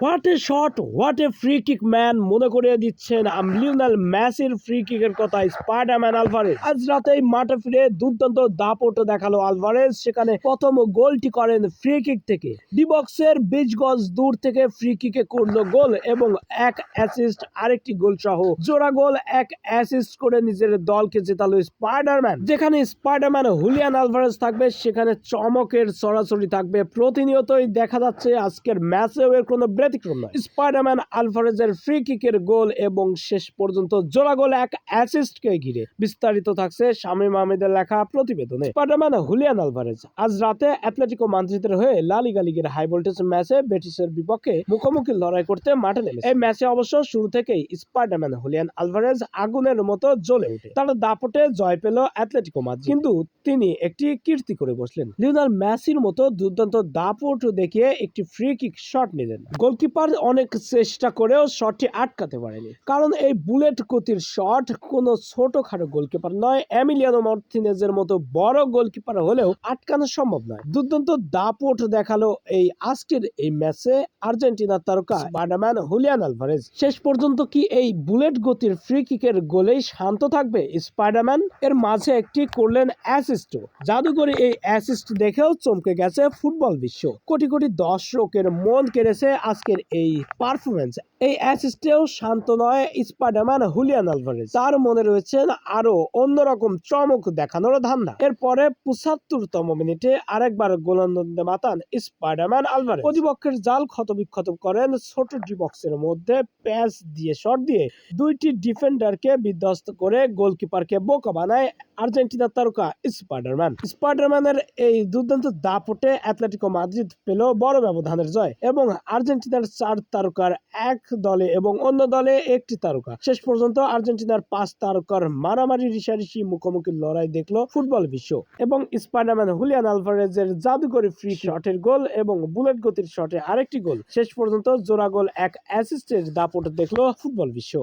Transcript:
What a shot what a free kick man মনে করিয়ে দিচ্ছেন লিওনাল মেসির ফ্রি কিকের কথা স্পাইডারম্যান আলভারেজ আজ রাতেই মাঠে ফিরে দুর্দান্ত দাপট দেখাল আলভারেজ সেখানে প্রথম গোলটি করেন ফ্রি কিক থেকে। ডিবক্সের বিশ গজ দূর থেকে ফ্রি কিকে করল গোল এবং এক অ্যাসিস্ট আরেকটি গোল সহ জোড়া গোল, এক অ্যাসিস্ট করে নিজের দলকে জেতালো স্পাইডারম্যান যেখানে স্পাইডারম্যান হুলিয়ান আলভারেজ থাকবে, সেখানে চমকের সরাসরি থাকবে। প্রতিনিয়তই দেখা যাচ্ছে আজকের ম্যাচেও এর কোনো ব্যতিক্রম নয়। স্পাইডারম্যান ফ্রি কিকের গোল এবং শেষ পর্যন্ত জোড়া গোল এক অ্যাসিস্টকে ঘিরে বিস্তারিত থাকছে আহমেদের লেখা প্রতিবেদনে। স্পাইডারম্যান হুলিয়ান আলভারেজ আজ রাতে হয়ে লালিগা লিগের হাই ভোল্টেজ ম্যাচে বিপক্ষে মুখোমুখি লড়াই করতে মাঠে নেমে এই ম্যাচে অবশ্য শুরু থেকেই স্পাইডারম্যান হুলিয়ান আলভারেজ আগুনের মতো জ্বলে ওঠে। তার দাপটে জয় পেল অ্যাথলেটিকো মাদ্রিদ। কিন্তু তিনি একটি কীর্তি করে বসলেন। লিওনাল মেসির মতো দুর্দান্ত দাপট দেখিয়ে একটি ফ্রি কিক শট নিলেন। গোলকিপার অনেক চেষ্টা করেও শটটি আটকাতে পারেনি। কারণ এই বুলেট গতির শট কোনো ছোটখাটো গোলকিপার নয়। এমিলিয়ানো মার্টিনেজের মতো বড় গোলকিপার হলেও আটকানো সম্ভব নয়। দুর্দান্ত দাপট দেখাল এই আজকের এই ম্যাচে আর্জেন্টিনার তারকা স্পাইডারম্যান হুলিয়ান আলভারেজ। শেষ পর্যন্ত কি এই বুলেট গতির ফ্রি কিকের গোলেই শান্ত থাকবে স্পাইডারম্যান? এর মাঝে একটি করলেন অ্যাসিস্ট জাদুকরি এই অ্যাসিস্ট দেখেও চমকে গেছে ফুটবল বিশ্ব। কোটি কোটি দর্শকের মন কেড়েছে আজকের এই পারফরমেন্স এই অ্যাসিস্টেও শান্ত নয় স্পাইডারম্যান হুলিয়ান আলভারেজ। তার মনে রয়েছেন আরও অন্যরকম চমক দেখানোর ধান্দা। এরপরে পঁচাত্তরতম মিনিটে আরেকবার গোলন্দাজে মাতান স্পাইডারম্যান আলভারেজ। প্রতিপক্ষের জাল ক্ষতবিক্ষত করেন ছোট ডিবক্সের মধ্যে প্যাচ দিয়ে শট দিয়ে। দুইটি ডিফেন্ডারকে বিধ্বস্ত করে গোলকিপারকে বোকা বানায় আর্জেন্টিনার তারকা স্পাইডারম্যান। স্পাইডারম্যানের এই দুর্দান্ত দাপটে অ্যাথলেটিকো মাদ্রিদ পেল বড় ব্যবধানের জয় এবং আর্জেন্টিনার চার তারকার এক দলে এবং অন্য দলে একটি তারকা। শেষ পর্যন্ত আর্জেন্টিনার পাঁচ তারকার মারামারি রিসারিসি মুখোমুখি লড়াই দেখল ফুটবল বিশ্ব এবং স্পাইডারম্যান হুলিয়ান আলভারেজের জাদুকরি ফ্রি শটের গোল এবং বুলেট গতির শটে আরেকটি গোল। শেষ পর্যন্ত জোড়া গোল এক অ্যাসিস্টের দাপট দেখল ফুটবল বিশ্ব।